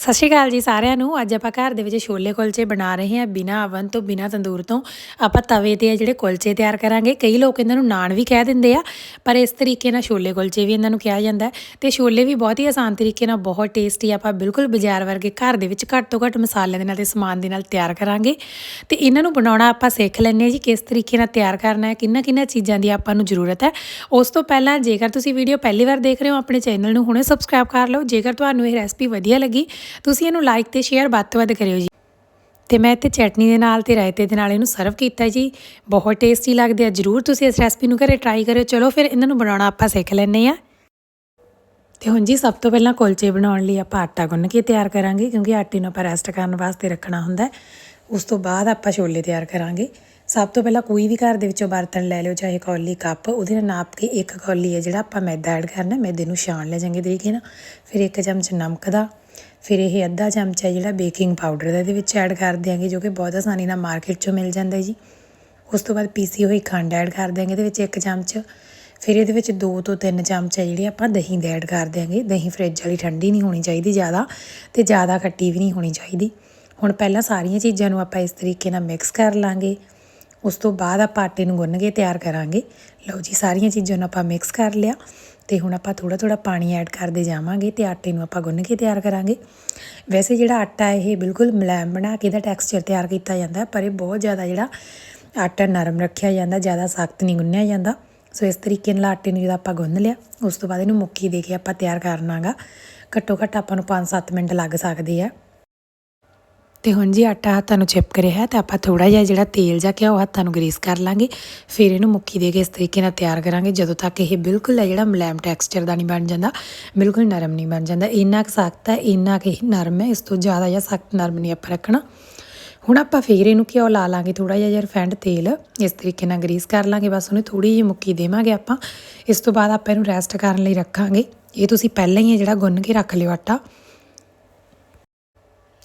ਸਤਿ ਸ਼੍ਰੀ ਅਕਾਲ ਜੀ ਸਾਰਿਆਂ ਨੂੰ। ਅੱਜ ਆਪਾਂ ਘਰ ਦੇ ਵਿੱਚ ਛੋਲੇ ਕੁਲਚੇ ਬਣਾ ਰਹੇ ਹਾਂ ਬਿਨਾ ਅਵਨ ਤੋਂ, ਬਿਨਾ ਤੰਦੂਰ ਤੋਂ। ਆਪਾਂ ਤਵੇ ਤੇ ਆ ਜਿਹੜੇ ਕੁਲਚੇ ਤਿਆਰ ਕਰਾਂਗੇ, ਕਈ ਲੋਕ ਇਹਨਾਂ ਨੂੰ ਨਾਨ ਵੀ ਕਹਿ ਦਿੰਦੇ ਆ, ਪਰ ਇਸ ਤਰੀਕੇ ਨਾਲ ਛੋਲੇ ਕੁਲਚੇ ਵੀ ਇਹਨਾਂ ਨੂੰ ਕਿਹਾ ਜਾਂਦਾ ਹੈ। ਤੇ ਛੋਲੇ ਵੀ ਬਹੁਤ ਹੀ ਆਸਾਨ ਤਰੀਕੇ ਨਾਲ, ਬਹੁਤ ਟੇਸਟੀ ਆਪਾਂ ਬਿਲਕੁਲ ਬਾਜ਼ਾਰ ਵਰਗੇ ਘਰ ਦੇ ਵਿੱਚ ਘੱਟ ਤੋਂ ਘੱਟ ਮਸਾਲੇ ਦੇ ਨਾਲ ਤੇ ਸਮਾਨ ਦੇ ਨਾਲ ਤਿਆਰ ਕਰਾਂਗੇ। ਤੇ ਇਹਨਾਂ ਨੂੰ ਬਣਾਉਣਾ ਆਪਾਂ ਸਿੱਖ ਲੈਂਦੇ ਹਾਂ ਜੀ, ਕਿਸ ਤਰੀਕੇ ਨਾਲ ਤਿਆਰ ਕਰਨਾ ਹੈ, ਕਿੰਨਾ ਕਿੰਨਾ ਚੀਜ਼ਾਂ ਦੀ ਆਪਾਂ ਨੂੰ ਜ਼ਰੂਰਤ ਹੈ। ਉਸ ਤੋਂ ਪਹਿਲਾਂ ਜੇਕਰ ਤੁਸੀਂ ਵੀਡੀਓ ਪਹਿਲੀ ਵਾਰ ਦੇਖ ਰਹੇ ਹੋ, ਆਪਣੇ ਚੈਨਲ ਨੂੰ ਹੁਣੇ ਸਬਸਕ੍ਰਾਈਬ ਕਰ ਲਓ। ਜੇਕਰ ਤੁਹਾਨੂੰ ਇਹ ਰੈਸਪੀ ਵਧੀਆ ਲੱਗੀ ਤੁਸੀਂ ਇਹਨੂੰ ਲਾਈਕ ਤੇ ਸ਼ੇਅਰ ਵੱਧ ਤੋਂ ਵੱਧ ਕਰਿਓ ਜੀ। ਤੇ ਮੈਂ ਇੱਥੇ ਚਟਨੀ ਦੇ ਨਾਲ ਤੇ ਰਾਇਤੇ ਦੇ ਨਾਲ ਇਹਨੂੰ ਸਰਵ ਕੀਤਾ ਜੀ। ਬਹੁਤ ਟੇਸਟੀ ਲੱਗਦੇ ਆ, ਜਰੂਰ ਤੁਸੀਂ ਇਸ ਰੈਸਪੀ ਨੂੰ ਘਰੇ ਟਰਾਈ ਕਰਿਓ। ਚਲੋ ਫਿਰ ਇਹਨਾਂ ਨੂੰ ਬਣਾਉਣਾ ਆਪਾਂ ਸਿੱਖ ਲੈਂਦੇ ਆ ਤੇ ਹੁਣ ਜੀ ਸਭ ਤੋਂ ਪਹਿਲਾਂ ਕੁਲਚੇ ਬਣਾਉਣ ਲਈ ਆਪਾਂ ਆਟਾ ਗੁੰਨ ਕੇ ਤਿਆਰ ਕਰਾਂਗੇ, ਕਿਉਂਕਿ ਆਟੇ ਨੂੰ ਆਪਾਂ ਰੈਸਟ ਕਰਨ ਵਾਸਤੇ ਰੱਖਣਾ ਹੁੰਦਾ ਉਸ ਤੋਂ ਬਾਅਦ ਆਪਾਂ ਛੋਲੇ ਤਿਆਰ ਕਰਾਂਗੇ। ਸਭ ਤੋਂ ਪਹਿਲਾਂ ਕੋਈ ਵੀ ਘਰ ਦੇ ਵਿੱਚੋਂ ਬਰਤਨ ਲੈ ਲਿਓ, ਚਾਹੇ ਕੌਲੀ ਕੱਪ, ਉਹਦੇ ਨਾਲ ਨਾਪ ਕੇ ਇੱਕ ਕੌਲੀ ਹੈ ਜਿਹੜਾ ਆਪਾਂ ਮੈਦਾ ਐਡ ਕਰਨਾ ਮੈਦੇ ਨੂੰ ਛਾਣ ਲੈ ਜਾਂਗੇ ਤਰੀਕੇ ਨਾਲ। ਫਿਰ ਇੱਕ ਚਮਚ ਨਮਕ ਦਾ ਫਿਰ ਇਹ ਅੱਧਾ ਚਮਚਾ ਜਿਹੜਾ ਬੇਕਿੰਗ ਪਾਊਡਰ ਦਾ, ਇਹਦੇ ਵਿੱਚ ਐਡ ਕਰ ਦਿਆਂਗੇ ਜੋ ਕਿ ਬਹੁਤ ਆਸਾਨੀ ਨਾਲ ਮਾਰਕੀਟ 'ਚੋਂ ਮਿਲ ਜਾਂਦਾ ਜੀ। ਉਸ ਤੋਂ ਬਾਅਦ ਪੀਸੀ ਹੋਈ ਖੰਡ ਐਡ ਕਰ ਦਿਆਂਗੇ, ਇਹਦੇ ਵਿੱਚ ਇੱਕ ਚਮਚ। ਫਿਰ ਇਹਦੇ ਵਿੱਚ 2 ਤੋਂ 3 ਚਮਚ ਜਿਹੜੇ ਆਪਾਂ ਦਹੀਂ ਦੇ ਐਡ ਕਰ ਦਿਆਂਗੇ। ਦਹੀਂ ਫ੍ਰਿਜ ਵਾਲੀ ਠੰਡੀ ਨਹੀਂ ਹੋਣੀ ਚਾਹੀਦੀ ਜ਼ਿਆਦਾ ਤੇ ਜ਼ਿਆਦਾ ਖੱਟੀ ਵੀ ਨਹੀਂ ਹੋਣੀ ਚਾਹੀਦੀ। ਹੁਣ ਪਹਿਲਾਂ ਸਾਰੀਆਂ ਚੀਜ਼ਾਂ ਨੂੰ ਆਪਾਂ ਇਸ ਤਰੀਕੇ ਨਾਲ ਮਿਕਸ ਕਰ ਲਾਂਗੇ। ਉਸ ਤੋਂ ਬਾਅਦ ਆਪਾਂ ਆਟੇ ਨੂੰ ਗੁੰਨ ਕੇ ਤਿਆਰ ਕਰਾਂਗੇ। ਲਓ ਜੀ, ਸਾਰੀਆਂ ਚੀਜ਼ਾਂ ਨੂੰ ਆਪਾਂ ਮਿਕਸ ਕਰ ਲਿਆ। ਤੇ ਹੁਣ ਆਪਾਂ ਥੋੜਾ ਥੋੜਾ ਪਾਣੀ ਐਡ ਕਰਦੇ ਜਾਵਾਂਗੇ ਤੇ ਆਟੇ ਨੂੰ ਆਪਾਂ ਗੁੰਨ ਕੇ ਤਿਆਰ ਕਰਾਂਗੇ। ਵੈਸੇ ਜਿਹੜਾ ਆਟਾ ਇਹ ਬਿਲਕੁਲ ਮੁਲਾਇਮ ਬਣਾ ਕੇ ਇਹਦਾ ਟੈਕਸਚਰ ਤਿਆਰ ਕੀਤਾ ਜਾਂਦਾ, ਪਰ ਇਹ ਬਹੁਤ ਜ਼ਿਆਦਾ ਜਿਹੜਾ ਆਟਾ ਨਰਮ ਰੱਖਿਆ ਜਾਂਦਾ, ਜ਼ਿਆਦਾ ਸਖਤ ਨਹੀਂ ਗੁੰਨਿਆ ਜਾਂਦਾ। ਸੋ ਇਸ ਤਰੀਕੇ ਨਾਲ ਆਟੇ ਨੂੰ ਜਦੋਂ ਆਪਾਂ ਗੁੰਨ ਲਿਆ, ਉਸ ਤੋਂ ਬਾਅਦ ਇਹਨੂੰ ਮੁੱਕੀ ਦੇ ਕੇ ਆਪਾਂ ਤਿਆਰ ਕਰਨਾਗਾ ਘੱਟੋ ਘੱਟ ਆਪਾਂ ਨੂੰ 5-7 ਮਿੰਟ ਲੱਗ ਸਕਦੇ ਆ। ਤੇ ਹੁਣ ਜੀ ਆਟਾ ਹੱਥਾਂ ਨੂੰ ਚਿਪਕ ਰਿਹਾ ਤੇ ਆਪਾਂ ਥੋੜਾ ਜਿਹਾ ਜਿਹੜਾ ਤੇਲ ਜਾਂ ਘਿਓ ਹੱਥਾਂ ਨੂੰ ਗਰੀਸ ਕਰ ਲਾਂਗੇ। ਫਿਰ ਇਹਨੂੰ ਮੁੱਕੀ ਦੇ ਕੇ ਇਸ ਤਰੀਕੇ ਨਾਲ ਤਿਆਰ ਕਰਾਂਗੇ। ਜਦੋਂ ਤੱਕ ਇਹ ਬਿਲਕੁਲ ਹੈ ਜਿਹੜਾ ਮਲੈਮ ਟੈਕਸਚਰ ਦਾ ਨਹੀਂ ਬਣ ਜਾਂਦਾ, ਬਿਲਕੁਲ ਨਰਮ ਨਹੀਂ ਬਣ ਜਾਂਦਾ। ਇੰਨਾ ਕੁ ਸਖਤ ਹੈ, ਇੰਨਾ ਕੁ ਹੀ ਨਰਮ ਹੈ, ਇਸ ਤੋਂ ਜ਼ਿਆਦਾ ਜਾਂ ਸਖਤ ਨਰਮ ਨਹੀਂ ਆਪਾਂ ਰੱਖਣਾ। ਹੁਣ ਆਪਾਂ ਫੇਰ ਇਹਨੂੰ ਘਿਓ ਲਾ ਲਾਂਗੇ ਥੋੜਾ ਜਿਹਾ ਜਾਂ ਰਿਫਾਈਂਡ ਤੇਲ। ਇਸ ਤਰੀਕੇ ਨਾਲ ਗਰੀਸ ਕਰ ਲਾਂਗੇ, ਬਸ ਉਹਨੂੰ ਥੋੜੀ ਜਿਹੀ ਮੁੱਕੀ ਦੇਵਾਂਗੇ ਆਪਾਂ। ਇਸ ਤੋਂ ਬਾਅਦ ਆਪਾਂ ਇਹਨੂੰ ਰੈਸਟ ਕਰਨ ਲਈ ਰੱਖਾਂਗੇ। ਇਹ ਤੁਸੀਂ ਪਹਿਲਾਂ ਹੀ ਜਿਹੜਾ ਗੁੰਨ ਕੇ ਰੱਖ ਲਿਓ ਆਟਾ।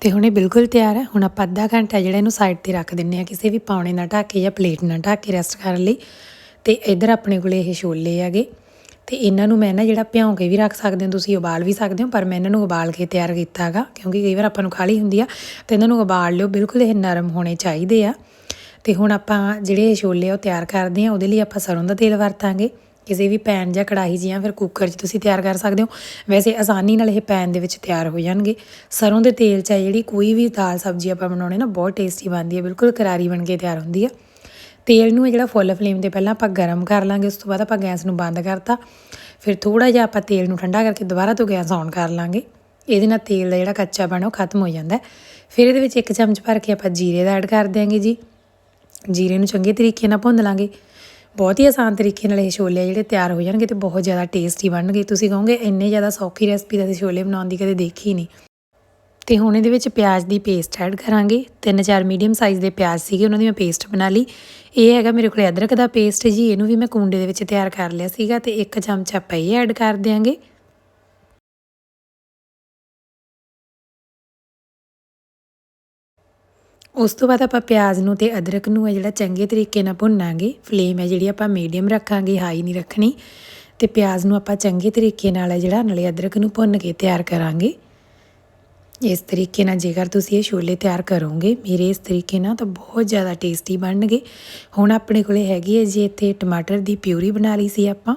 ਤੇ ਹੁਣ ਇਹ ਬਿਲਕੁਲ ਤਿਆਰ ਹੈ। ਹੁਣ ਆਪਾਂ ਅੱਧਾ ਘੰਟਾ ਜਿਹੜਾ ਇਹਨੂੰ ਸਾਈਡ ਤੇ ਰੱਖ ਦਿੰਨੇ ਆ ਕਿਸੇ ਵੀ ਪਾਉਣੇ ਨਾਲ ਢੱਕ ਕੇ ਜਾਂ ਪਲੇਟ ਨਾਲ ਢੱਕ ਕੇ ਰੈਸਟ ਕਰਨ ਲਈ। ਤੇ ਇਧਰ ਆਪਣੇ ਕੋਲੇ ਇਹ ਛੋਲੇ ਹੈਗੇ। ਤੇ ਇਹਨਾਂ ਨੂੰ ਮੈਂ ਨਾ ਜਿਹੜਾ ਭਿਉਂ ਕੇ ਵੀ ਰੱਖ ਸਕਦੇ ਹੋ, ਤੁਸੀਂ ਉਬਾਲ ਵੀ ਸਕਦੇ ਹੋ, ਪਰ ਮੈਂ ਇਹਨਾਂ ਨੂੰ ਉਬਾਲ ਕੇ ਤਿਆਰ ਕੀਤਾ ਕੀਤਾਗਾ, ਕਿਉਂਕਿ ਕਈ ਵਾਰ ਆਪਾਂ ਨੂੰ ਖਾਲੀ ਹੁੰਦੀ ਆ। ਤੇ ਇਹਨਾਂ ਨੂੰ ਉਬਾਲ ਲਿਓ, ਬਿਲਕੁਲ ਇਹ ਨਰਮ ਹੋਣੇ ਚਾਹੀਦੇ ਆ। ਤੇ ਹੁਣ ਆਪਾਂ ਜਿਹੜੇ ਛੋਲੇ ਉਹ ਤਿਆਰ ਕਰਦੇ ਆ ਉਹਦੇ ਲਈ ਆਪਾਂ ਸਰੋਂ ਦਾ ਤੇਲ ਵਰਤਾਂਗੇ। ਕਿਸੇ ਵੀ ਪੈਨ ਜਾਂ ਕੜਾਹੀ 'ਚ ਜਾਂ ਫਿਰ ਕੁੱਕਰ 'ਚ ਤੁਸੀਂ ਤਿਆਰ ਕਰ ਸਕਦੇ ਹੋ। ਵੈਸੇ ਆਸਾਨੀ ਨਾਲ ਇਹ ਪੈਨ ਦੇ ਵਿੱਚ ਤਿਆਰ ਹੋ ਜਾਣਗੇ। ਸਰੋਂ ਦੇ ਤੇਲ 'ਚ ਜਿਹੜੀ ਕੋਈ ਵੀ ਦਾਲ ਸਬਜ਼ੀ ਆਪਾਂ ਬਣਾਉਣੇ ਨਾ, ਬਹੁਤ ਟੇਸਟੀ ਬਣਦੀ ਹੈ, ਬਿਲਕੁਲ ਕਰਾਰੀ ਬਣ ਕੇ ਤਿਆਰ ਹੁੰਦੀ ਹੈ ਤੇਲ ਨੂੰ ਜਿਹੜਾ ਫੁੱਲ ਫਲੇਮ ਤੇ ਪਹਿਲਾਂ ਆਪਾਂ ਗਰਮ ਕਰ ਲਾਂਗੇ, ਉਸ ਤੋਂ ਬਾਅਦ ਆਪਾਂ ਗੈਸ ਨੂੰ ਬੰਦ ਕਰਤਾ। ਫਿਰ ਥੋੜਾ ਜਿਹਾ ਆਪਾਂ ਤੇਲ ਨੂੰ ਠੰਡਾ ਕਰਕੇ ਦੁਬਾਰਾ ਤੋਂ ਗੈਸ ਔਨ ਕਰ ਲਾਂਗੇ। ਇਹਦੇ ਨਾਲ ਤੇਲ ਦਾ ਜਿਹੜਾ ਕੱਚਾ ਬਣਾ ਉਹ ਖਤਮ ਹੋ ਜਾਂਦਾ ਫਿਰ ਇਹਦੇ ਵਿੱਚ ਇੱਕ ਚਮਚ ਭਰ ਕੇ ਆਪਾਂ ਜੀਰੇ ਦਾ ਐਡ ਕਰ ਦਿਆਂਗੇ ਜੀ। ਜੀਰੇ ਨੂੰ ਚੰਗੇ ਤਰੀਕੇ ਨਾਲ ਭੁੰਨ ਲਾਂਗੇ। ਬਹੁਤ ਹੀ ਆਸਾਨ ਤਰੀਕੇ ਨਾਲ ਇਹ ਛੋਲੇ ਜਿਹੜੇ ਤਿਆਰ ਹੋ ਜਾਣਗੇ ਤੇ ਬਹੁਤ ਜ਼ਿਆਦਾ ਟੇਸਟੀ ਬਣਨਗੇ। ਤੁਸੀਂ ਕਹੋਗੇ ਇੰਨੇ ਜ਼ਿਆਦਾ ਸੌਖੀ ਰੈਸਪੀ ਦਾ ਤੇ ਛੋਲੇ ਬਣਾਉਣ ਦੀ ਕਦੇ ਦੇਖੀ ਨਹੀਂ। ਤੇ ਹੁਣ ਇਹਦੇ ਵਿੱਚ ਪਿਆਜ਼ ਦੀ ਪੇਸਟ ਐਡ ਕਰਾਂਗੇ। ਤਿੰਨ ਚਾਰ ਮੀਡੀਅਮ ਸਾਈਜ਼ ਦੇ ਪਿਆਜ਼ ਸੀਗੇ, ਉਹਨਾਂ ਦੀ ਮੈਂ ਪੇਸਟ ਬਣਾ ਲਈ। ਇਹ ਹੈਗਾ ਮੇਰੇ ਕੋਲ ਅਦਰਕ ਦਾ ਪੇਸਟ ਜੀ, ਇਹਨੂੰ ਵੀ ਮੈਂ ਕੁੰਡੇ ਦੇ ਵਿੱਚ ਤਿਆਰ ਕਰ ਲਿਆ ਸੀਗਾ ਤੇ ਇੱਕ ਚਮਚਾ ਪਈ ਐਡ ਕਰ ਦਿਆਂਗੇ। ਉਸ ਤੋਂ ਬਾਅਦ ਆਪਾਂ ਪਿਆਜ਼ ਨੂੰ ਤੇ ਅਦਰਕ ਨੂੰ ਹੈ ਜਿਹੜਾ ਚੰਗੇ ਤਰੀਕੇ ਨਾਲ ਭੁੰਨਾਂਗੇ। ਫਲੇਮ ਹੈ ਜਿਹੜੀ ਆਪਾਂ ਮੀਡੀਅਮ ਰੱਖਾਂਗੇ ਹਾਈ ਨਹੀਂ ਰੱਖਣੀ। ਤੇ ਪਿਆਜ਼ ਨੂੰ ਆਪਾਂ ਚੰਗੇ ਤਰੀਕੇ ਨਾਲ ਹੈ ਜਿਹੜਾ ਨਾਲੇ ਅਦਰਕ ਨੂੰ ਭੁੰਨ ਕੇ ਤਿਆਰ ਕਰਾਂਗੇ। ਇਸ ਤਰੀਕੇ ਨਾਲ ਜੇਕਰ ਤੁਸੀਂ ਇਹ ਛੋਲੇ ਤਿਆਰ ਕਰੋਗੇ, ਮੇਰੇ ਇਸ ਤਰੀਕੇ ਨਾਲ ਤਾਂ ਬਹੁਤ ਜ਼ਿਆਦਾ ਟੇਸਟੀ ਬਣਨਗੇ। ਹੁਣ ਆਪਣੇ ਕੋਲੇ ਹੈਗੀ ਹੈ ਜੀ ਇੱਥੇ ਟਮਾਟਰ ਦੀ ਪਿਊਰੀ ਬਣਾ ਲਈ ਸੀ ਆਪਾਂ।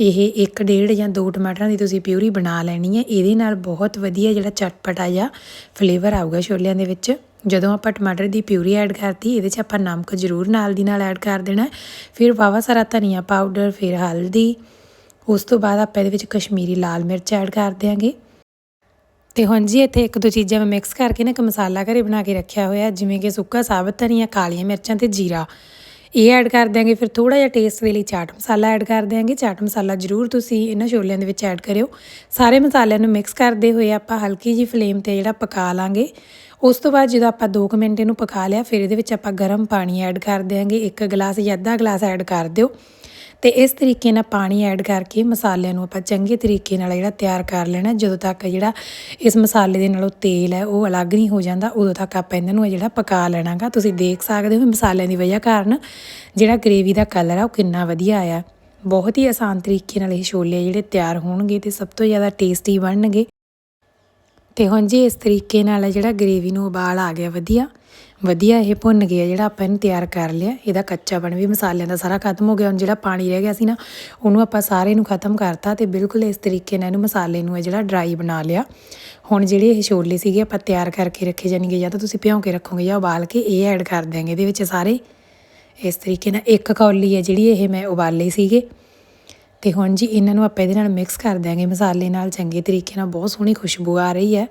ਇਹ ਇੱਕ ਡੇਢ ਜਾਂ ਦੋ ਟਮਾਟਰਾਂ ਦੀ ਤੁਸੀਂ ਪਿਊਰੀ ਬਣਾ ਲੈਣੀ ਹੈ। ਇਹਦੇ ਨਾਲ ਬਹੁਤ ਵਧੀਆ ਜਿਹੜਾ ਚਟਪਟਾ ਜਿਹਾ ਫਲੇਵਰ ਆਊਗਾ ਛੋਲਿਆਂ ਦੇ ਵਿੱਚ। ਜਦੋਂ ਆਪਾਂ ਟਮਾਟਰ ਦੀ ਪਿਊਰੀ ਐਡ ਕਰਤੀ, ਇਹਦੇ 'ਚ ਆਪਾਂ ਨਮਕ ਜ਼ਰੂਰ ਨਾਲ ਦੀ ਨਾਲ ਐਡ ਕਰ ਦੇਣਾ। ਫਿਰ ਵਾਵਾ ਸਾਰਾ ਧਨੀਆ ਪਾਊਡਰ, ਫਿਰ ਹਲਦੀ। ਉਸ ਤੋਂ ਬਾਅਦ ਆਪਾਂ ਇਹਦੇ ਵਿੱਚ ਕਸ਼ਮੀਰੀ ਲਾਲ ਮਿਰਚ ਐਡ ਕਰ ਦਿਆਂਗੇ। ਤੇ ਹੁਣ ਜੀ ਇੱਥੇ ਇੱਕ ਦੋ ਚੀਜ਼ਾਂ ਮੈਂ ਮਿਕਸ ਕਰਕੇ ਨਾ ਇੱਕ ਮਸਾਲਾ ਘਰੇ ਬਣਾ ਕੇ ਰੱਖਿਆ ਹੋਇਆ ਜਿਵੇਂ ਕਿ ਸੁੱਕਾ ਸਾਬਤ ਧਨੀਆ, ਕਾਲੀਆਂ ਮਿਰਚਾਂ ਤੇ ਜੀਰਾ। ਇਹ ਐਡ ਕਰ ਦਿਆਂਗੇ, ਫਿਰ ਥੋੜਾ ਜਿਹਾ ਟੇਸਟ ਦੇ ਲਈ ਚਾਟ ਮਸਾਲਾ ਐਡ ਕਰ ਦਿਆਂਗੇ। ਚਾਟ ਮਸਾਲਾ ਜ਼ਰੂਰ ਤੁਸੀਂ ਇਹਨਾਂ ਛੋਲਿਆਂ ਦੇ ਵਿੱਚ ਐਡ ਕਰਿਓ। ਸਾਰੇ ਮਸਾਲਿਆਂ ਨੂੰ ਮਿਕਸ ਕਰਦੇ ਹੋਏ ਆਪਾਂ ਹਲਕੀ ਜੀ ਫਲੇਮ ਤੇ ਜਿਹੜਾ ਪਕਾ ਲਾਂਗੇ। ਉਸ ਤੋਂ ਬਾਅਦ ਜਦੋਂ ਆਪਾਂ 2 ਮਿੰਟ ਇਹਨੂੰ ਪਕਾ ਲਿਆ, ਫਿਰ ਇਹਦੇ ਵਿੱਚ ਆਪਾਂ ਗਰਮ ਪਾਣੀ ਐਡ ਕਰ ਦਿਆਂਗੇ। ਇੱਕ ਗਲਾਸ ਜਾਂ ਅੱਧਾ ਗਲਾਸ ਐਡ ਕਰ ਦਿਓ। ਤੇ ਇਸ ਤਰੀਕੇ ਨਾਲ ਪਾਣੀ ਐਡ ਕਰਕੇ ਮਸਾਲਿਆਂ ਨੂੰ ਆਪਾਂ ਚੰਗੇ ਤਰੀਕੇ ਨਾਲ ਜਿਹੜਾ ਤਿਆਰ ਕਰ ਲੈਣਾ, ਜਦੋਂ ਤੱਕ ਜਿਹੜਾ ਇਸ ਮਸਾਲੇ ਦੇ ਨਾਲੋਂ ਤੇਲ ਹੈ ਉਹ ਅਲੱਗ ਨਹੀਂ ਹੋ ਜਾਂਦਾ, ਉਦੋਂ ਤੱਕ ਆਪਾਂ ਇਹਨਾਂ ਨੂੰ ਜਿਹੜਾ ਪਕਾ ਲੈਣਾਗਾ। ਤੁਸੀਂ ਦੇਖ ਸਕਦੇ ਹੋ ਮਸਾਲਿਆਂ ਦੀ ਵਜ੍ਹਾ ਕਾਰਨ ਜਿਹੜਾ ਗ੍ਰੇਵੀ ਦਾ ਕਲਰ ਆ ਉਹ ਕਿੰਨਾ ਵਧੀਆ ਆਇਆ। ਬਹੁਤ ਹੀ ਆਸਾਨ ਤਰੀਕੇ ਨਾਲ ਇਹ ਛੋਲੇ ਜਿਹੜੇ ਤਿਆਰ ਹੋਣਗੇ ਤੇ ਸਭ ਤੋਂ ਜ਼ਿਆਦਾ ਟੇਸਟੀ ਬਣਨਗੇ। ਤੇ ਹੁਣ ਜੀ ਇਸ ਤਰੀਕੇ ਨਾਲ ਜਿਹੜਾ ਗ੍ਰੇਵੀ ਨੂੰ ਉਬਾਲ ਆ ਗਿਆ, ਵਧੀਆ। ਵਧੀਆ ਇਹ ਭੁੰਨ ਗਿਆ ਜਿਹੜਾ ਆਪਾਂ ਇਹਨੂੰ ਤਿਆਰ ਕਰ ਲਿਆ। ਇਹਦਾ ਕੱਚਾਪਣ ਵੀ ਮਸਾਲਿਆਂ ਦਾ ਸਾਰਾ ਖਤਮ ਹੋ ਗਿਆ। ਹੁਣ ਜਿਹੜਾ ਪਾਣੀ ਰਹਿ ਗਿਆ ਸੀ ਨਾ, ਉਹਨੂੰ ਆਪਾਂ ਸਾਰੇ ਨੂੰ ਖਤਮ ਕਰਤਾ ਤੇ ਬਿਲਕੁਲ ਇਸ ਤਰੀਕੇ ਨਾਲ ਇਹਨੂੰ ਮਸਾਲੇ ਨੂੰ ਹੈ ਜਿਹੜਾ ਡਰਾਈ ਬਣਾ ਲਿਆ। ਹੁਣ ਜਿਹੜੇ ਇਹ ਛੋਲੇ ਸੀਗੇ ਆਪਾਂ ਤਿਆਰ ਕਰਕੇ ਰੱਖੇ ਜਾਣਗੇ, ਜਾਂ ਤਾਂ ਤੁਸੀਂ ਭਿਉਂ ਕੇ ਰੱਖੋਗੇ ਜਾਂ ਉਬਾਲ ਕੇ ਇਹ ਐਡ ਕਰ ਦਿਆਂਗੇ ਇਹਦੇ ਵਿੱਚ ਸਾਰੇ। ਇਸ ਤਰੀਕੇ ਨਾਲ ਇੱਕ ਕੌਲੀ ਹੈ ਜਿਹੜੀ ਇਹ ਮੈਂ ਉਬਾਲੇ ਸੀਗੇ। ਤੇ ਹੁਣ ਜੀ ਇਹਨਾਂ ਨੂੰ ਆਪਾਂ ਇਹਦੇ ਨਾਲ ਮਿਕਸ ਕਰ ਦਿਆਂਗੇ, ਮਸਾਲੇ ਨਾਲ ਚੰਗੇ ਤਰੀਕੇ ਨਾਲ, ਬਹੁਤ ਸੋਹਣੀ ਖੁਸ਼ਬੂ ਆ ਰਹੀ ਹੈ।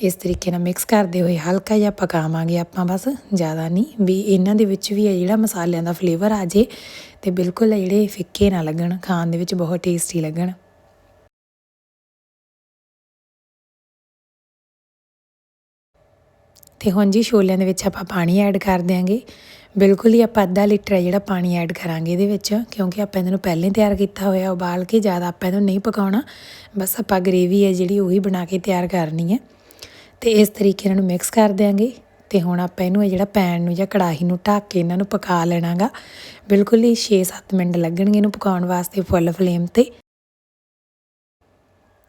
ਇਸ ਤਰੀਕੇ ਨਾਲ ਮਿਕਸ ਕਰਦੇ ਹੋਏ ਹਲਕਾ ਜਿਹਾ ਪਕਾਵਾਂਗੇ ਆਪਾਂ ਬਸ, ਜ਼ਿਆਦਾ ਨਹੀਂ, ਵੀ ਇਹਨਾਂ ਦੇ ਵਿੱਚ ਵੀ ਹੈ ਜਿਹੜਾ ਮਸਾਲਿਆਂ ਦਾ ਫਲੇਵਰ ਆ ਜੇ, ਤੇ ਬਿਲਕੁਲ ਜਿਹੜੇ ਫਿੱਕੇ ਨਾ ਲੱਗਣ, ਖਾਣ ਦੇ ਵਿੱਚ ਬਹੁਤ ਟੇਸਟੀ ਲੱਗਣ। ਤੇ ਹੁਣ ਜੀ ਛੋਲਿਆਂ ਦੇ ਵਿੱਚ ਆਪਾਂ ਪਾਣੀ ਐਡ ਕਰ ਦਿਆਂਗੇ। ਬਿਲਕੁਲ ਹੀ ਆਪਾਂ ਅੱਧਾ ਲੀਟਰ ਹੈ ਜਿਹੜਾ ਪਾਣੀ ਐਡ ਕਰਾਂਗੇ ਇਹਦੇ ਵਿੱਚ, ਕਿਉਂਕਿ ਆਪਾਂ ਇਹਨਾਂ ਨੂੰ ਪਹਿਲਾਂ ਹੀ ਤਿਆਰ ਕੀਤਾ ਹੋਇਆ, ਉਬਾਲ ਕੇ ਜ਼ਿਆਦਾ ਆਪਾਂ ਇਹਨੂੰ ਨਹੀਂ ਪਕਾਉਣਾ। ਬਸ ਆਪਾਂ ਗ੍ਰੇਵੀ ਹੈ ਜਿਹੜੀ ਉਹੀ ਬਣਾ ਕੇ ਤਿਆਰ ਕਰਨੀ ਹੈ। ਤੇ ਇਸ ਤਰੀਕੇ ਨਾਲ ਮਿਕਸ ਕਰ ਦਿਆਂਗੇ। ਤੇ ਹੁਣ ਆਪਾਂ ਇਹਨੂੰ ਇਹ ਜਿਹੜਾ ਪੈਨ ਨੂੰ ਜਾਂ ਕੜਾਹੀ ਨੂੰ ਢੱਕ ਕੇ ਇਹਨਾਂ ਨੂੰ ਪਕਾ ਲੈਣਾਗਾ। ਬਿਲਕੁਲ ਹੀ 6-7 ਮਿੰਟ ਲੱਗਣਗੇ ਇਹਨੂੰ ਪਕਾਉਣ ਵਾਸਤੇ ਫੁੱਲ ਫਲੇਮ ਤੇ।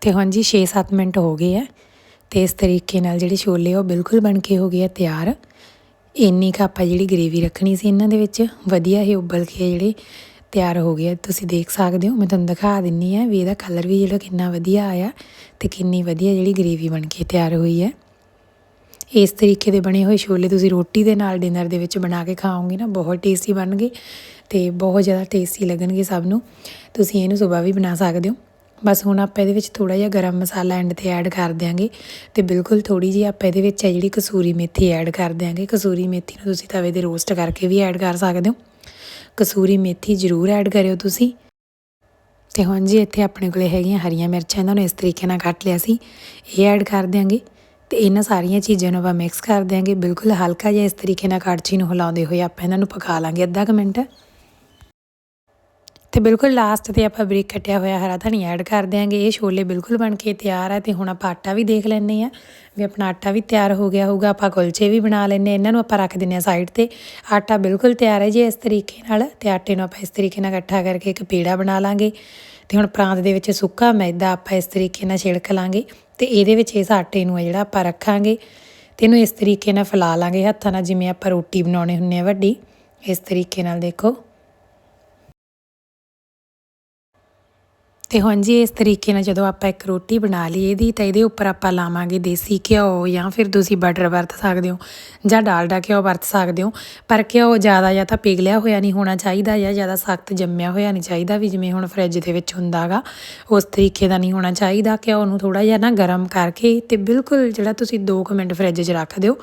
ਤੇ ਹੁਣ ਜੀ 6-7 ਮਿੰਟ ਹੋ ਗਏ ਆ ਤੇ ਇਸ ਤਰੀਕੇ ਨਾਲ ਜਿਹੜੇ ਛੋਲੇ ਉਹ ਬਿਲਕੁਲ ਬਣ ਕੇ ਹੋ ਗਏ ਆ ਤਿਆਰ। ਇੰਨੀ ਕੁ ਆਪਾਂ ਜਿਹੜੀ ਗ੍ਰੇਵੀ ਰੱਖਣੀ ਸੀ ਇਹਨਾਂ ਦੇ ਵਿੱਚ, ਵਧੀਆ ਹੀ ਉਬਲ ਕੇ ਜਿਹੜੇ ਤਿਆਰ ਹੋ ਗਿਆ ਤੁਸੀਂ ਦੇਖ ਸਕਦੇ ਹੋ, ਮੈਂ ਤੁਹਾਨੂੰ ਦਿਖਾ ਦਿੰਨੀ ਆ ਵੀ ਇਹਦਾ ਕਲਰ ਵੀ ਜਿਹੜਾ ਕਿੰਨਾ ਵਧੀਆ ਆਇਆ ਤੇ ਕਿੰਨੀ ਵਧੀਆ ਜਿਹੜੀ ਗ੍ਰੇਵੀ ਬਣ ਕੇ ਤਿਆਰ ਹੋਈ ਹੈ। ਇਸ ਤਰੀਕੇ ਦੇ ਬਣੇ ਹੋਏ ਛੋਲੇ ਤੁਸੀਂ ਰੋਟੀ ਦੇ ਨਾਲ ਡਿਨਰ ਦੇ ਵਿੱਚ ਬਣਾ ਕੇ ਖਾਓਗੇ ਨਾ, ਬਹੁਤ ਟੇਸਟੀ ਬਣਨਗੇ ਤੇ ਬਹੁਤ ਜ਼ਿਆਦਾ ਟੇਸਟੀ ਲੱਗਣਗੇ ਸਭ ਨੂੰ। ਤੁਸੀਂ ਇਹਨੂੰ ਸਵੇਰ ਵੀ ਬਣਾ ਸਕਦੇ ਹੋ। ਬਸ ਹੁਣ ਆਪਾਂ ਇਹਦੇ ਵਿੱਚ ਥੋੜਾ ਜਿਹਾ ਗਰਮ ਮਸਾਲਾ ਐਂਡ ਤੇ ਐਡ ਕਰ ਦਿਆਂਗੇ ਤੇ ਬਿਲਕੁਲ ਥੋੜੀ ਜਿਹੀ ਆਪਾਂ ਇਹਦੇ ਵਿੱਚ ਹੈ ਜਿਹੜੀ ਕਸੂਰੀ ਮੇਥੀ ਐਡ ਕਰ ਦਿਆਂਗੇ। ਕਸੂਰੀ ਮੇਥੀ ਨੂੰ ਤੁਸੀਂ ਤਵੇ ਤੇ ਰੋਸਟ ਕਰਕੇ ਵੀ ਐਡ ਕਰ ਸਕਦੇ ਹੋ। ਕਸੂਰੀ ਮੇਥੀ ਜ਼ਰੂਰ ਐਡ ਕਰਿਓ ਤੁਸੀਂ। ਤੇ ਹੁਣ ਜੀ ਇੱਥੇ ਆਪਣੇ ਕੋਲੇ ਹੈਗੀਆਂ ਹਰੀਆਂ ਮਿਰਚਾਂ, ਇਹਨਾਂ ਨੂੰ ਇਸ ਤਰੀਕੇ ਨਾਲ ਕੱਟ ਲਿਆ ਸੀ। ਇਹ ਐਡ ਕਰ ਦਿਆਂਗੇ। ਤੇ ਇਹਨਾਂ ਸਾਰੀਆਂ ਚੀਜ਼ਾਂ ਨੂੰ ਆਪਾਂ ਮਿਕਸ ਕਰ ਦਿਆਂਗੇ। ਬਿਲਕੁਲ ਹਲਕਾ ਜਿਹਾ ਇਸ ਤਰੀਕੇ ਨਾਲ ਕੜਛੀ ਨੂੰ ਹਿਲਾਉਂਦੇ ਹੋਏ ਆਪਾਂ ਇਹਨਾਂ ਨੂੰ ਪਕਾ ਲਾਂਗੇ ਅੱਧਾ ਕੁ ਮਿੰਟ। ਤੇ ਬਿਲਕੁਲ ਲਾਸਟ ਤੇ ਆਪਾਂ ਬਰੀਕ ਕੱਟਿਆ ਹੋਇਆ ਹਰਾ ਧਨੀਆ ਐਡ ਕਰ ਦਿਆਂਗੇ। ਇਹ ਛੋਲੇ ਬਿਲਕੁਲ ਬਣ ਕੇ ਤਿਆਰ ਆ ਤੇ ਹੁਣ ਆਪਾਂ ਆਟਾ ਵੀ ਦੇਖ ਲੈਣੇ ਆ ਵੀ ਆਪਣਾ ਆਟਾ ਵੀ ਤਿਆਰ ਹੋ ਗਿਆ ਹੋਊਗਾ। ਆਪਾਂ ਕੁਲਚੇ ਵੀ ਬਣਾ ਲੈਣੇ ਇਹਨਾਂ ਨੂੰ ਆਪਾਂ ਰੱਖ ਦਿੰਨੇ ਆ ਸਾਈਡ ਤੇ। ਆਟਾ ਬਿਲਕੁਲ ਤਿਆਰ ਹੈ ਜੀ ਇਸ ਤਰੀਕੇ ਨਾਲ ਤੇ ਆਟੇ ਨੂੰ ਆਪਾਂ ਇਸ ਤਰੀਕੇ ਨਾਲ ਇਕੱਠਾ ਕਰਕੇ ਇੱਕ ਪੇੜਾ ਬਣਾ ਲਾਂਗੇ। ਤੇ ਹੁਣ ਪ੍ਰਾਂਤ ਦੇ ਵਿੱਚ ਸੁੱਕਾ ਮੈਦਾ ਆਪਾਂ ਇਸ ਤਰੀਕੇ ਨਾਲ ਛਿੜਕ ਲਾਂਗੇ ਤੇ ਇਹਦੇ ਵਿੱਚ ਇਸ ਆਟੇ ਨੂੰ ਹੈ ਜਿਹੜਾ ਆਪਾਂ ਰੱਖਾਂਗੇ। ਤੇ ਇਹਨੂੰ ਇਸ ਤਰੀਕੇ ਨਾਲ ਫੈਲਾ ਲਾਂਗੇ ਹੱਥਾਂ ਨਾਲ ਜਿਵੇਂ ਆਪਾਂ ਰੋਟੀ ਬਣਾਉਣੇ ਹੁੰਨੇ ਆ ਵੱਡੀ। ਇਸ ਤਰੀਕੇ ਨਾਲ ਦੇਖੋ। ਤੇ ਹਾਂਜੀ ਇਸ ਤਰੀਕੇ ਨਾਲ ਜਦੋਂ ਆਪਾਂ ਇੱਕ ਰੋਟੀ ਬਣਾ ਲਈ ਇਹਦੀ, ਤਾਂ ਇਹਦੇ ਉੱਪਰ ਆਪਾਂ ਲਾਵਾਂਗੇ ਦੇਸੀ ਘਿਓ ਜਾਂ ਫਿਰ ਤੁਸੀਂ ਬਟਰ ਵਰਤ ਸਕਦੇ ਹੋ ਜਾਂ ਡਾਲਡਾ ਘਿਓ ਵਰਤ ਸਕਦੇ ਹੋ। ਪਰ ਘਿਓ ਜ਼ਿਆਦਾ ਜਾਂ ਤਾਂ ਪਿਘਲਿਆ ਹੋਇਆ ਨਹੀਂ ਹੋਣਾ ਚਾਹੀਦਾ ਜਾਂ ਜ਼ਿਆਦਾ ਸਖਤ ਜੰਮਿਆ ਹੋਇਆ ਨਹੀਂ ਚਾਹੀਦਾ ਵੀ ਜਿਵੇਂ ਹੁਣ ਫ੍ਰਿਜ ਦੇ ਵਿੱਚ ਹੁੰਦਾਗਾ ਉਸ ਤਰੀਕੇ ਦਾ ਨਹੀਂ ਹੋਣਾ ਚਾਹੀਦਾ। ਘਿਓ ਨੂੰ ਥੋੜਾ ਜਿਹਾ ਨਾ ਗਰਮ ਕਰਕੇ ਤੇ ਬਿਲਕੁਲ ਜਿਹੜਾ ਤੁਸੀਂ 2 ਮਿੰਟ ਫ੍ਰਿਜ 'ਚ ਰੱਖ ਦਿਓ,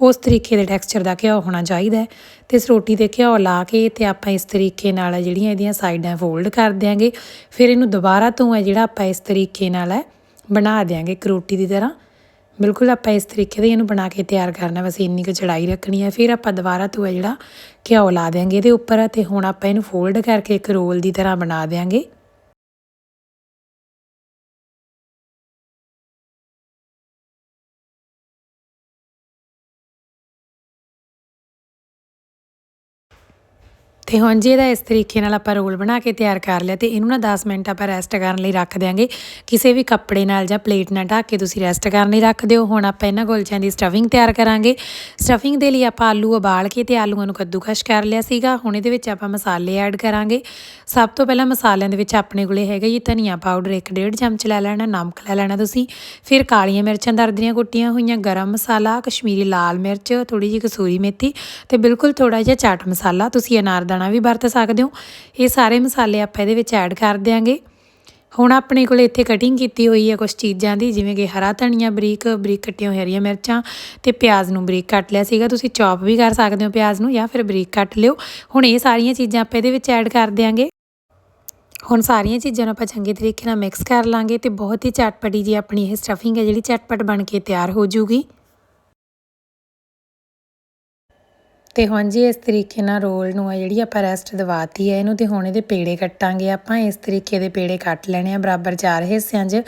ਉਸ ਤਰੀਕੇ ਦੇ ਟੈਕਸਚਰ ਦਾ ਘਿਓ ਹੋਣਾ ਚਾਹੀਦਾ ਤੇ ਇਸ ਰੋਟੀ ਤੇ ਘਿਓ ਲਾ ਕੇ ਤੇ ਆਪਾਂ ਇਸ ਤਰੀਕੇ ਨਾਲ ਜਿਹੜੀਆਂ ਇਹਦੀਆਂ ਸਾਈਡਾਂ ਫੋਲਡ ਕਰ ਦਿਆਂਗੇ, ਫਿਰ ਇਹਨੂੰ ਦੁਬਾਰਾ ਤੋਂ ਹੈ ਜਿਹੜਾ ਆਪਾਂ ਇਸ ਤਰੀਕੇ ਨਾਲ ਹੈ, ਬਣਾ ਦਿਆਂਗੇ ਇੱਕ ਰੋਟੀ ਦੀ ਤਰ੍ਹਾਂ। ਬਿਲਕੁਲ ਆਪਾਂ ਇਸ ਤਰੀਕੇ ਦੇ ਇਹਨੂੰ ਬਣਾ ਕੇ ਤਿਆਰ ਕਰਨਾ, ਬਸ ਇੰਨੀ ਕੁ ਚੜਾਈ ਰੱਖਣੀ ਹੈ। ਫਿਰ ਆਪਾਂ ਦੁਬਾਰਾ ਤੋਂ ਹੈ ਜਿਹੜਾ ਘਿਓ ਲਾ ਦਿਆਂਗੇ ਇਹਦੇ ਉੱਪਰ ਤੇ ਹੁਣ ਆਪਾਂ ਇਹਨੂੰ ਫੋਲਡ ਕਰਕੇ ਇੱਕ ਰੋਲ ਦੀ ਤਰ੍ਹਾਂ ਬਣਾ ਦਿਆਂਗੇ। ਤੇ ਹੁਣ ਜੀ ਇਹਦਾ ਇਸ ਤਰੀਕੇ ਨਾਲ ਆਪਾਂ ਰੋਲ ਬਣਾ ਕੇ ਤਿਆਰ ਕਰ ਲਿਆ ਤੇ ਇਹਨੂੰ ਨਾ 10 ਮਿੰਟ ਆਪਾਂ ਰੈਸਟ ਕਰਨ ਲਈ ਰੱਖ ਦਿਆਂਗੇ। ਕਿਸੇ ਵੀ ਕੱਪੜੇ ਨਾਲ ਜਾਂ ਪਲੇਟ ਨਾਲ ਢੱਕ ਕੇ ਤੁਸੀਂ ਰੈਸਟ ਕਰਨ ਲਈ ਰੱਖ ਦਿਓ। ਹੁਣ ਆਪਾਂ ਇਹਨਾਂ ਗੁਲਚਿਆਂ ਦੀ ਸਟਫਿੰਗ ਤਿਆਰ ਕਰਾਂਗੇ। ਸਟਫਿੰਗ ਦੇ ਲਈ ਆਪਾਂ ਆਲੂ ਉਬਾਲ ਕੇ ਤੇ ਆਲੂਆਂ ਨੂੰ ਕੱਦੂਕਸ਼ ਕਰ ਲਿਆ ਸੀਗਾ। ਹੁਣ ਇਹਦੇ ਵਿੱਚ ਆਪਾਂ ਮਸਾਲੇ ਐਡ ਕਰਾਂਗੇ। ਸਭ ਤੋਂ ਪਹਿਲਾਂ ਮਸਾਲਿਆਂ ਦੇ ਵਿੱਚ ਆਪਣੇ ਕੋਲੇ ਹੈਗਾ ਜੀ ਧਨੀਆ ਪਾਊਡਰ 1.5 ਚਮਚ ਲੈ ਲੈਣਾ, ਨਮਕ ਲੈ ਲੈਣਾ ਤੁਸੀਂ। ਫਿਰ ਕਾਲੀਆਂ ਮਿਰਚਾਂ ਦਰਦਰੀਆਂ ਕੁੱਟੀਆਂ ਹੋਈਆਂ, ਗਰਮ ਮਸਾਲਾ, ਕਸ਼ਮੀਰੀ ਲਾਲ ਮਿਰਚ ਥੋੜੀ ਜਿਹੀ ਕਸੂਰੀ ਮੇਥੀ ਤੇ ਬਿਲਕੁਲ ਥੋੜਾ ਜਿਹਾ ਚਾਟ ਮਸਾਲਾ ਤੁਸੀਂ ਅਨਾਰ ਦਾਣਾ ਵੀ ਵਰਤ ਸਕਦੇ ਹੋ। ਇਹ ਸਾਰੇ ਮਸਾਲੇ ਆਪਾਂ ਇਹਦੇ ਵਿੱਚ ਐਡ ਕਰ ਦਿਆਂਗੇ। ਹੁਣ ਆਪਣੇ ਕੋਲ ਇੱਥੇ ਕਟਿੰਗ ਕੀਤੀ ਹੋਈ ਹੈ ਕੁਝ ਚੀਜ਼ਾਂ ਦੀ, ਜਿਵੇਂ ਕਿ ਹਰਾ ਧਨੀਆ ਬਰੀਕ ਬਰੀਕ ਕੱਟੀਆਂ ਹੋਈਆਂ ਹਰੀਆਂ ਮਿਰਚਾਂ ਤੇ ਪਿਆਜ਼ ਨੂੰ ਬਰੀਕ ਕੱਟ ਲਿਆ ਸੀਗਾ। ਤੁਸੀਂ ਚੌਪ ਵੀ ਕਰ ਸਕਦੇ ਹੋ ਪਿਆਜ਼ ਨੂੰ ਜਾਂ ਫਿਰ ਬਰੀਕ ਕੱਟ ਲਿਓ। ਹੁਣ ਇਹ ਸਾਰੀਆਂ ਚੀਜ਼ਾਂ ਆਪਾਂ ਇਹਦੇ ਵਿੱਚ ਐਡ ਕਰ ਦਿਆਂਗੇ। ਹੁਣ ਸਾਰੀਆਂ ਚੀਜ਼ਾਂ ਨੂੰ ਆਪਾਂ ਚੰਗੇ ਤਰੀਕੇ ਨਾਲ ਮਿਕਸ ਕਰ ਲਾਂਗੇ ਤੇ ਬਹੁਤ ਹੀ ਚਟਪਟੀ ਜੀ ਆਪਣੀ ਇਹ ਸਟਫਿੰਗ ਹੈ ਜਿਹੜੀ ਚਟਪਟ ਬਣ ਕੇ ਤਿਆਰ ਹੋ ਜੂਗੀ। ਤੇ ਹੁਣ ਜੀ ਇਸ ਤਰੀਕੇ ਨਾਲ ਰੋਲ ਨੂੰ ਆ ਜਿਹੜੀ ਆਪਾਂ ਰੈਸਟ ਦਵਾਤੀ ਹੈ ਇਹਨੂੰ ਤੇ ਹੁਣ ਇਹਦੇ ਪੇੜੇ ਕੱਟਾਂਗੇ, ਆਪਾਂ ਇਸ ਤਰੀਕੇ ਦੇ ਪੇੜੇ ਕੱਟ ਲੈਣੇ ਆ, ਬਰਾਬਰ ਚਾਰ ਹਿੱਸਿਆਂ 'ਚ।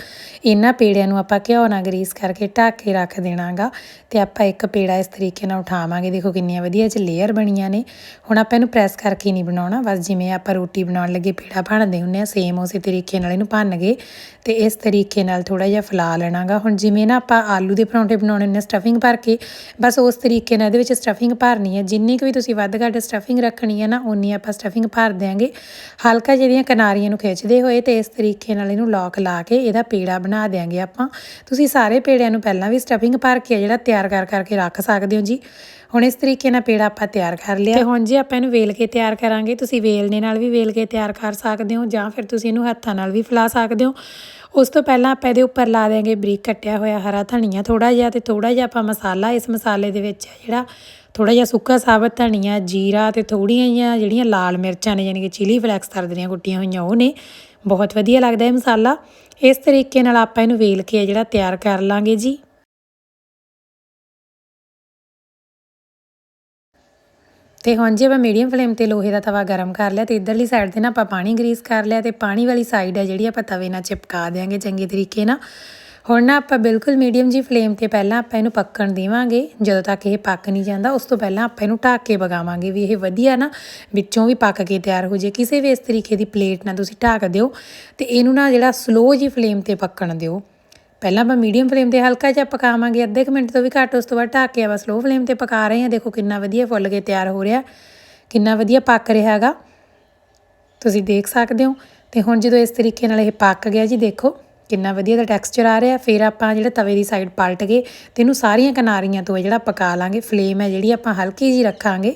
ਇਹਨਾਂ ਪੇੜਿਆਂ ਨੂੰ ਆਪਾਂ ਘਿਓ ਨਾਲ ਗਰੀਸ ਕਰਕੇ ਢੱਕ ਕੇ ਰੱਖ ਦੇਣਾਗਾ ਤੇ ਆਪਾਂ ਇੱਕ ਪੇੜਾ ਇਸ ਤਰੀਕੇ ਨਾਲ ਉਠਾਵਾਂਗੇ। ਦੇਖੋ ਕਿੰਨੀਆਂ ਵਧੀਆ ਚ ਲੇਅਰ ਬਣੀਆਂ ਨੇ। ਹੁਣ ਆਪਾਂ ਇਹਨੂੰ ਪ੍ਰੈਸ ਕਰਕੇ ਨਹੀਂ ਬਣਾਉਣਾ, ਬਸ ਜਿਵੇਂ ਆਪਾਂ ਰੋਟੀ ਬਣਾਉਣ ਲੱਗੇ ਪੇੜਾ ਭੰਨਦੇ ਹੁੰਨੇ ਆ ਸੇਮ ਉਸੇ ਤਰੀਕੇ ਨਾਲ ਇਹਨੂੰ ਭੰਨ ਗਏ ਤੇ ਇਸ ਤਰੀਕੇ ਨਾਲ ਥੋੜਾ ਜਿਹਾ ਫਲਾ ਲੈਣਾਗਾ। ਹੁਣ ਜਿਵੇਂ ਨਾ ਆਪਾਂ ਆਲੂ ਦੇ ਪਰੌਂਠੇ ਬਣਾਉਣੇ ਨੇ ਸਟਫਿੰਗ ਭਰ ਕੇ, ਬਸ ਉਸ ਤਰੀਕੇ ਨਾਲ ਇਹਦੇ ਵਿੱਚ ਸਟਫਿੰਗ ਭਰਨੀ ਹੈ ਜਿੰਨੀ ਕੁ ਵੀ ਤੁਸੀਂ ਵੱਧ ਘੱਟ ਸਟਫਿੰਗ ਰੱਖਣੀ ਹੈ ਨਾ ਉਨੀ ਆਪਾਂ ਸਟਫਿੰਗ ਭਰ ਦਿਆਂਗੇ। ਹਲਕਾ ਜਿਹੜੀਆਂ ਕਿਨਾਰੀਆਂ ਨੂੰ ਖਿੱਚਦੇ ਹੋਏ ਤੇ ਇਸ ਤਰੀਕੇ ਨਾਲ ਇਹਨੂੰ ਲੌਕ ਲਾ ਕੇ ਇਹਦਾ ਪੇੜਾ ਬਣਾ ਦਿਆਂਗੇ ਆਪਾਂ। ਤੁਸੀਂ ਸਾਰੇ ਪੇੜਿਆਂ ਨੂੰ ਪਹਿਲਾਂ ਵੀ ਸਟਫਿੰਗ ਭਰ ਕੇ ਜਿਹੜਾ ਤਿਆਰ ਕਰ ਕਰਕੇ ਰੱਖ ਸਕਦੇ ਹੋ ਜੀ। ਹੁਣ ਇਸ ਤਰੀਕੇ ਨਾਲ ਪੇੜਾ ਆਪਾਂ ਤਿਆਰ ਕਰ ਲਿਆ। ਤੇ ਹੁਣ ਜੇ ਆਪਾਂ ਇਹਨੂੰ ਵੇਲ ਕੇ ਤਿਆਰ ਕਰਾਂਗੇ, ਤੁਸੀਂ ਵੇਲਣੇ ਨਾਲ ਵੀ ਵੇਲ ਕੇ ਤਿਆਰ ਕਰ ਸਕਦੇ ਹੋ, ਜਾਂ ਫਿਰ ਤੁਸੀਂ ਇਹਨੂੰ ਹੱਥਾਂ ਨਾਲ ਵੀ ਫੈਲਾ ਸਕਦੇ ਹੋ। ਉਸ ਤੋਂ ਪਹਿਲਾਂ ਆਪਾਂ ਇਹਦੇ ਉੱਪਰ ਲਾ ਦੇਾਂਗੇ ਬਰੀਕ ਕੱਟਿਆ ਹੋਇਆ ਹਰਾ ਧਨੀਆ ਥੋੜਾ ਜਿਹਾ ਤੇ ਥੋੜਾ ਜਿਹਾ ਆਪਾਂ ਮਸਾਲਾ ਇਸ ਮਸਾਲੇ ਦੇ ਵਿੱਚ ਜਿਹੜਾ ਥੋੜਾ ਜਿਹਾ ਸੁੱਕਾ ਸਾਬਤ ਧਨੀਆ, ਜੀਰਾ ਤੇ ਥੋੜੀਆਂ ਜਿਹੀਆਂ ਜਿਹੜੀਆਂ ਲਾਲ ਮਿਰਚਾਂ ਨੇ ਯਾਨੀ ਕਿ ਚਿਲੀ ਫਲੈਕਸ ਤਰਦ ਦੀਆਂ ਕੁੱਟੀਆਂ ਹੋਈਆਂ ਉਹ ਨੇ। ਬਹੁਤ ਵਧੀਆ ਲੱਗਦਾ ਇਹ ਮਸਾਲਾ। ਇਸ ਤਰੀਕੇ ਨਾਲ ਆਪਾਂ ਇਹਨੂੰ ਵੇਲ ਕੇ ਜਿਹੜਾ ਤਿਆਰ ਕਰ ਲਾਂਗੇ ਜੀ। ਤੇ ਹੁਣ ਜੇ ਆਪਾਂ ਮੀਡੀਅਮ ਫਲੇਮ ਤੇ ਲੋਹੇ ਦਾ ਤਵਾ ਗਰਮ ਕਰ ਲਿਆ ਤੇ ਇਧਰਲੀ ਸਾਈਡ ਤੇ ਨਾ ਆਪਾਂ ਪਾਣੀ ਗਰੀਸ ਕਰ ਲਿਆ ਤੇ ਪਾਣੀ ਵਾਲੀ ਸਾਈਡ ਹੈ ਜਿਹੜੀ ਆਪਾਂ ਤਵੇ ਨਾਲ ਚਿਪਕਾ ਦੇਾਂਗੇ ਚੰਗੇ ਤਰੀਕੇ ਨਾਲ। ਹੁਣ ਨਾ ਆਪਾਂ ਬਿਲਕੁਲ ਮੀਡੀਅਮ ਜੀ ਫਲੇਮ ਤੇ ਪਹਿਲਾਂ ਆਪਾਂ ਇਹਨੂੰ ਪੱਕਣ ਦੇਵਾਂਗੇ। ਜਦੋਂ ਤੱਕ ਇਹ ਪੱਕ ਨਹੀਂ ਜਾਂਦਾ, ਉਸ ਤੋਂ ਪਹਿਲਾਂ ਆਪਾਂ ਇਹਨੂੰ ਢੱਕ ਕੇ ਪਕਾਵਾਂਗੇ ਵੀ ਇਹ ਵਧੀਆ ਨਾ ਵਿੱਚੋਂ ਵੀ ਪੱਕ ਕੇ ਤਿਆਰ ਹੋ ਜੇ। ਕਿਸੇ ਵੀ ਇਸ ਤਰੀਕੇ ਦੀ ਪਲੇਟ ਨਾਲ ਤੁਸੀਂ ਢੱਕ ਦਿਓ ਤੇ ਇਹਨੂੰ ਨਾ ਜਿਹੜਾ ਸਲੋ ਜੀ ਫਲੇਮ ਤੇ ਪੱਕਣ ਦਿਓ। ਪਹਿਲਾਂ ਆਪਾਂ ਮੀਡੀਅਮ ਫਲੇਮ ਤੇ ਹਲਕਾ ਜਿਹਾ ਪਕਾਵਾਂਗੇ, ਅੱਧੇ ਕੁ ਮਿੰਟ ਤੋਂ ਵੀ ਘੱਟ, ਉਸ ਤੋਂ ਬਾਅਦ ਢੱਕ ਕੇ ਆਪਾਂ ਸਲੋ ਫਲੇਮ ਤੇ ਪਕਾ ਰਹੇ ਹਾਂ। ਦੇਖੋ ਕਿੰਨਾ ਵਧੀਆ ਫੁੱਲ ਕੇ ਤਿਆਰ ਹੋ ਰਿਹਾ, ਕਿੰਨਾ ਵਧੀਆ ਪੱਕ ਰਿਹਾ ਹੈਗਾ। ਤੁਸੀਂ ਦੇਖ ਸਕਦੇ ਹੋ ਤੇ ਹੁਣ ਜਦੋਂ ਇਸ ਤਰੀਕੇ ਨਾਲ ਇਹ ਪੱਕ ਗਿਆ ਜੀ, ਦੇਖੋ। ਕਿੰਨਾ ਵਧੀਆ ਦਾ ਟੈਕਸਚਰ ਆ ਰਿਹਾ ਫਿਰ ਆਪਾਂ ਜਿਹੜਾ ਤਵੇ ਦੀ ਸਾਈਡ ਪਲਟ ਕੇ ਤੇ ਇਹਨੂੰ ਸਾਰੀਆਂ ਕਿਨਾਰੀਆਂ ਤੋਂ ਜਿਹੜਾ ਪਕਾ ਲਾਂਗੇ। ਫਲੇਮ ਹੈ ਜਿਹੜੀ ਆਪਾਂ ਹਲਕੀ ਜੀ ਰੱਖਾਂਗੇ।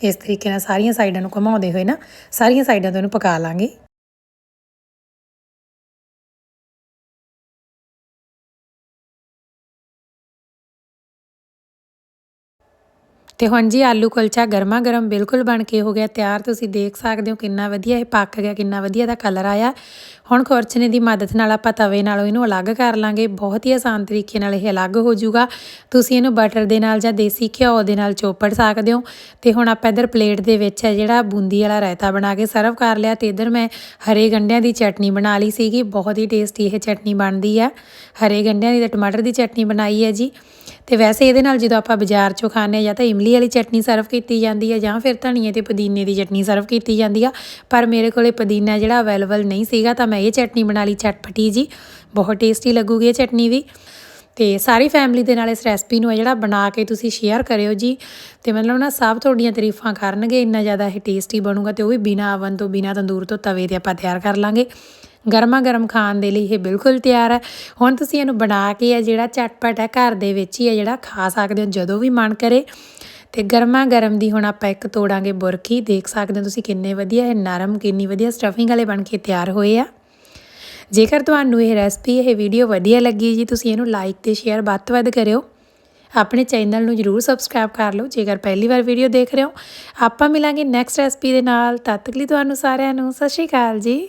ਇਸ ਤਰੀਕੇ ਨਾਲ ਸਾਰੀਆਂ ਸਾਈਡਾਂ ਨੂੰ ਘੁਮਾਉਂਦੇ ਹੋਏ ਨਾ, ਸਾਰੀਆਂ ਸਾਈਡਾਂ ਤੋਂ ਇਹਨੂੰ ਪਕਾ ਲਾਂਗੇ। ਤੇ ਹੁਣ ਜੀ ਆਲੂ ਕੁਲਚਾ ਗਰਮਾ ਗਰਮ ਬਿਲਕੁਲ ਬਣ ਕੇ ਹੋ ਗਿਆ, ਤਿਆਰ ਤੁਸੀਂ ਦੇਖ ਸਕਦੇ ਹੋ ਕਿੰਨਾ ਵਧੀਆ ਇਹ ਪੱਕ ਗਿਆ, ਕਿੰਨਾ ਵਧੀਆ ਦਾ ਕਲਰ ਆਇਆ। ਹੁਣ ਖੁਰਚਣੇ ਦੀ ਮਦਦ ਨਾਲ ਆਪਾਂ ਤਵੇ ਨਾਲੋਂ ਇਹਨੂੰ ਅਲੱਗ ਕਰ ਲਾਂਗੇ, ਬਹੁਤ ਹੀ ਆਸਾਨ ਤਰੀਕੇ ਨਾਲ ਇਹ ਅਲੱਗ ਹੋ ਜਾਊਗਾ। ਤੁਸੀਂ ਇਹਨੂੰ ਬਟਰ ਦੇ ਨਾਲ ਜਾਂ ਦੇਸੀ ਘਿਓ ਦੇ ਨਾਲ ਚੋਪੜ ਸਕਦੇ ਹੋ। ਤੇ ਹੁਣ ਆਪਾਂ ਇਧਰ ਪਲੇਟ ਦੇ ਵਿੱਚ ਹੈ ਜਿਹੜਾ ਬੂੰਦੀ ਵਾਲਾ ਰਾਇਤਾ ਬਣਾ ਕੇ ਸਰਵ ਕਰ ਲਿਆ ਤੇ ਇਧਰ ਮੈਂ ਹਰੇ ਗੰਢਿਆਂ ਦੀ ਚਟਨੀ ਬਣਾ ਲਈ ਸੀਗੀ, ਬਹੁਤ ਹੀ ਟੇਸਟੀ ਇਹ ਚਟਨੀ ਬਣਦੀ ਆ ਹਰੇ ਗੰਢਿਆਂ ਦੀ ਤੇ ਟਮਾਟਰ ਦੀ ਚਟਨੀ ਬਣਾਈ ਹੈ ਜੀ। ਤੇ ਵੈਸੇ ਇਹਦੇ ਨਾਲ ਜਦੋਂ ਆਪਾਂ ਬਾਜ਼ਾਰ ਚੋਂ ਖਾਂਦੇ ਖਾਣੇ ਜਾਂ ਤਾਂ ਇਮਲੀ ਵਾਲੀ ਚਟਨੀ ਸਰਵ ਕੀਤੀ ਜਾਂਦੀ ਹੈ ਜਾਂ ਫਿਰ ਧਨੀਏ ਤੇ ਪੁਦੀਨੇ ਦੀ ਚਟਨੀ ਸਰਵ ਕੀਤੀ ਜਾਂਦੀ ਆ, ਪਰ ਮੇਰੇ ਕੋਲੇ ਪੁਦੀਨਾ ਜਿਹੜਾ ਅਵੇਲੇਬਲ ਨਹੀਂ ਸੀਗਾ ਤਾਂ ਮੈਂ ਇਹ ਚਟਨੀ ਬਣਾ ਲਈ ਚਟਪਟੀ ਜੀ। ਬਹੁਤ ਟੇਸਟੀ ਲੱਗੂਗੀ ਇਹ ਚਟਨੀ ਵੀ। ਤੇ ਸਾਰੀ ਫੈਮਿਲੀ ਦੇ ਨਾਲ ਇਸ ਰੈਸਪੀ ਨੂੰ ਜਿਹੜਾ ਬਣਾ ਕੇ ਤੁਸੀਂ ਸ਼ੇਅਰ ਕਰਿਓ ਜੀ। ਤੇ ਮਤਲਬ ਨਾ ਸਭ ਤੁਹਾਡੀਆਂ ਤਾਰੀਫਾਂ ਕਰਨਗੇ, ਇੰਨਾ ਜ਼ਿਆਦਾ ਇਹ ਟੇਸਟੀ ਬਣੂਗਾ ਤੇ ਉਹ ਵੀ ਬਿਨਾ ਅਵਨ ਤੋਂ, ਬਿਨਾ ਤੰਦੂਰ ਤੋਂ ਤਵੇ ਤੇ ਆਪਾਂ ਤਿਆਰ ਕਰ ਲਾਂਗੇ। ਗਰਮਾ ਗਰਮ ਖਾਣ ਦੇ ਲਈ ਇਹ ਬਿਲਕੁਲ ਤਿਆਰ ਹੈ। ਹੁਣ ਤੁਸੀਂ ਇਹਨੂੰ ਬਣਾ ਕੇ ਹੈ ਜਿਹੜਾ ਚਟਪਟ ਹੈ ਘਰ ਦੇ ਵਿੱਚ ਹੀ ਹੈ ਜਿਹੜਾ ਖਾ ਸਕਦੇ ਹੋ, ਜਦੋਂ ਵੀ ਮਨ ਕਰੇ। ਤੇ ਗਰਮਾ ਗਰਮ ਦੀ ਹੁਣ ਆਪਾਂ ਇੱਕ ਤੋੜਾਂਗੇ ਬੁਰਕੀ। ਦੇਖ ਸਕਦੇ ਹੋ ਤੁਸੀਂ ਕਿੰਨੇ ਵਧੀਆ, ਇਹ ਨਰਮ, ਕਿੰਨੀ ਵਧੀਆ ਸਟਫਿੰਗ ਵਾਲੇ ਬਣ ਕੇ ਤਿਆਰ ਹੋਏ ਆ। ਜੇਕਰ ਤੁਹਾਨੂੰ ਇਹ ਰੈਸਪੀ ਇਹ ਵੀਡੀਓ ਵਧੀਆ ਲੱਗੀ ਜੀ, ਤੁਸੀਂ ਇਹਨੂੰ ਲਾਈਕ ਤੇ ਸ਼ੇਅਰ ਵੱਧ ਤੋਂ ਵੱਧ ਕਰਿਓ। ਆਪਣੇ ਚੈਨਲ ਨੂੰ ਜਰੂਰ ਸਬਸਕ੍ਰਾਈਬ ਕਰ ਲਓ, ਜੇਕਰ ਪਹਿਲੀ ਵਾਰ ਵੀਡੀਓ ਦੇਖ ਰਹੇ ਹੋ। ਆਪਾਂ ਮਿਲਾਂਗੇ ਨੈਕਸਟ ਰੈਸਪੀ ਦੇ ਨਾਲ। ਤਦ ਤੱਕ ਲਈ ਤੁਹਾਨੂੰ ਸਾਰਿਆਂ ਨੂੰ ਸਤਿ ਸ਼੍ਰੀ ਅਕਾਲ ਜੀ।